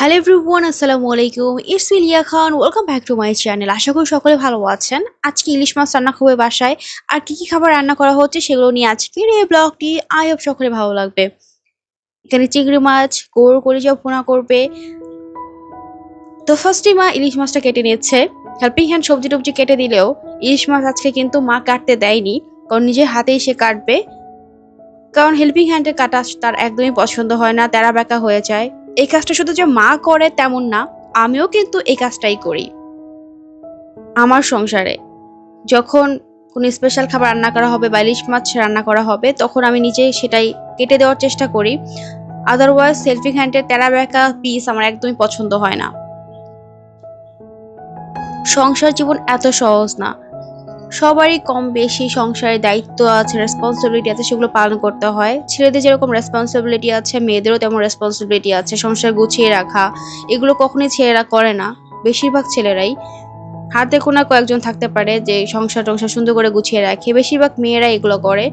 Hello everyone আসসালামু আলাইকুম। It's Iliya Khan welcome back to my channel আশা করি সকলে ভালো আছেন। আজকে ইলিশ মাছ রান্না করবে বাসায়। আর কি কি খাবার রান্না করা হচ্ছে সেগুলো নিয়ে আজকের এই ব্লগটি আই হোপ সকলে ভালো লাগবে। এখানে চিংড়ি মাছ গোর করে যাও পোনা করবে। তো ফার্স্টে মা ইলিশ মাছটা কেটে নিচ্ছে। হেল্পিং হ্যান্ড সবজি টবজি কেটে দিলেও ইলিশ মাছ আজকে কিন্তু মা কাটতে দেয়নি, কারণ নিজের হাতেই সে কাটবে। কারণ হেল্পিং হ্যান্ডে কাটা তার একদমই পছন্দ হয় না তেরা বেঁকা হয়ে যায়। এই কাজটা শুধু যে মা করে তেমন না, আমিও কিন্তু এই কাজটাই করি। আমার সংসারে যখন কোনো স্পেশাল খাবার রান্না করা হবে বা ইলিশ মাছ রান্না করা হবে, তখন আমি নিজেই সেটাই কেটে দেওয়ার চেষ্টা করি। আদারওয়াইজ সেলফিং হ্যান্ডের তেরা বেঁকা পিস আমার একদমই পছন্দ হয় না। সংসার জীবন এত সহজ না। সবারই কম বেশি সংসারের দায়িত্ব আছে রেসপন্সিবিলিটি আছে, সেগুলো পালন করতে হয়। ছেলেদের যেরকম রেসপন্সিবিলিটি আছে, মেয়েদেরও তেমন রেসপন্সিবিলিটি আছে। সংসার গুছিয়ে রাখা, এগুলো কখনোই ছেলেরা করে না। বেশিরভাগ ছেলেরাই। হাতে কোনো কয়েকজন থাকতে পারে যে সংসার টংসার সুন্দর করে গুছিয়ে রাখে। বেশিরভাগ মেয়েরা এগুলো করে।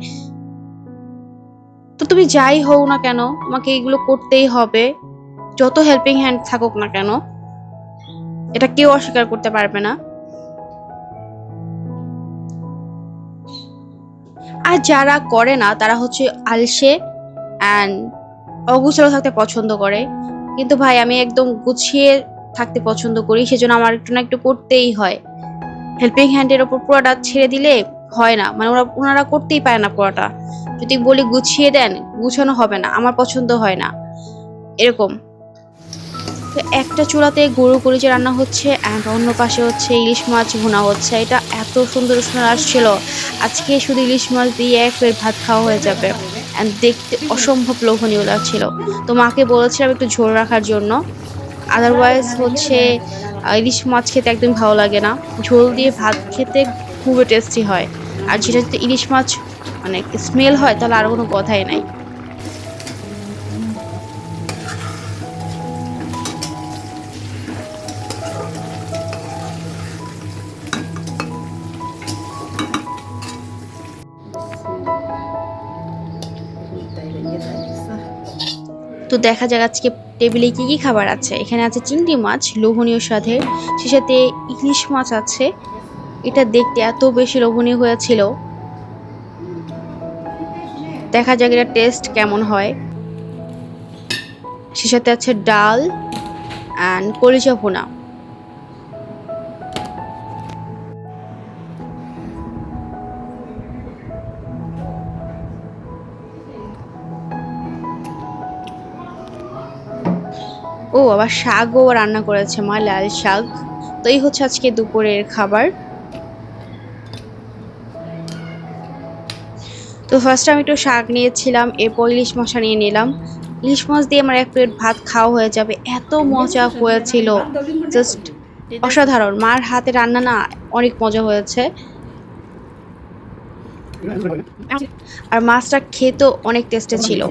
তো তুমি যাই হও না কেন, তোমাকে এগুলো করতেই হবে। যত হেল্পিং হ্যান্ড থাকুক না কেন, এটা কেউ অস্বীকার করতে পারবে না। আর যারা করে না, তারা হচ্ছে আলসে অ্যান্ড অগুছালো থাকতে পছন্দ করে। কিন্তু ভাই, আমি একদম গুছিয়ে থাকতে পছন্দ করি, সেজন্য আমার একটু না একটু করতেই হয়। হেল্পিং হ্যান্ডের ওপর পুরোটা ছেড়ে দিলে হয় না। মানে ওরা, ওনারা করতেই পারে না পুরোটা। যদি বলি গুছিয়ে দেন, গুছানো হবে না, আমার পছন্দ হয় না। এরকম। তো একটা চুলাতে গরু কলিজা রান্না হচ্ছে অ্যান্ড অন্য পাশে হচ্ছে ইলিশ মাছ ভুনা হচ্ছে। এটা এত সুন্দর স্মেল আসছিল। আজকে শুধু ইলিশ মাছ দিয়ে এক প্লেট ভাত খাওয়া হয়ে যাবে। অ্যান্ড দেখতে অসম্ভব লোভনীয় লাগছিল। তো মাকে বলেছিলাম একটু ঝোল রাখার জন্য। আদারওয়াইজ হচ্ছে ইলিশ মাছ খেতে একদম ভালো লাগে না। ঝোল দিয়ে ভাত খেতে খুবই টেস্টি হয়। আর যেটা যদি ইলিশ মাছ মানে স্মেল হয়, তাহলে আর কোনো কথাই নাই। তো দেখা যাক আজকে টেবিলে কি কি খাবার আছে। এখানে আছে চিংড়ি মাছ, লোভনীয় স্বাদের। সে সাথে ইলিশ মাছ আছে। এটা দেখতে এত বেশি লোভনীয় হয়েছিল। দেখা যাক এটা টেস্ট কেমন হয়। সে সাথে আছে ডাল অ্যান্ড কলিজা ভুনা। ও, আবার শাকও রান্না করেছে, মা, লাল শাক। তো এই হচ্ছে আজকে দুপুরের খাবার। তো ফার্স্টে আমি একটু শাক নিয়েছিলাম, এরপর ইলিশ মশা নিয়ে নিলাম। ইলিশ মাছ দিয়ে আমার এক প্লেট ভাত খাওয়া হয়ে যাবে। এত মজা হয়েছিল। জাস্ট অসাধারণ। মার হাতে রান্না না, অনেক মজা হয়েছে। আর মাছটা খেতেও অনেক টেস্টে ছিল।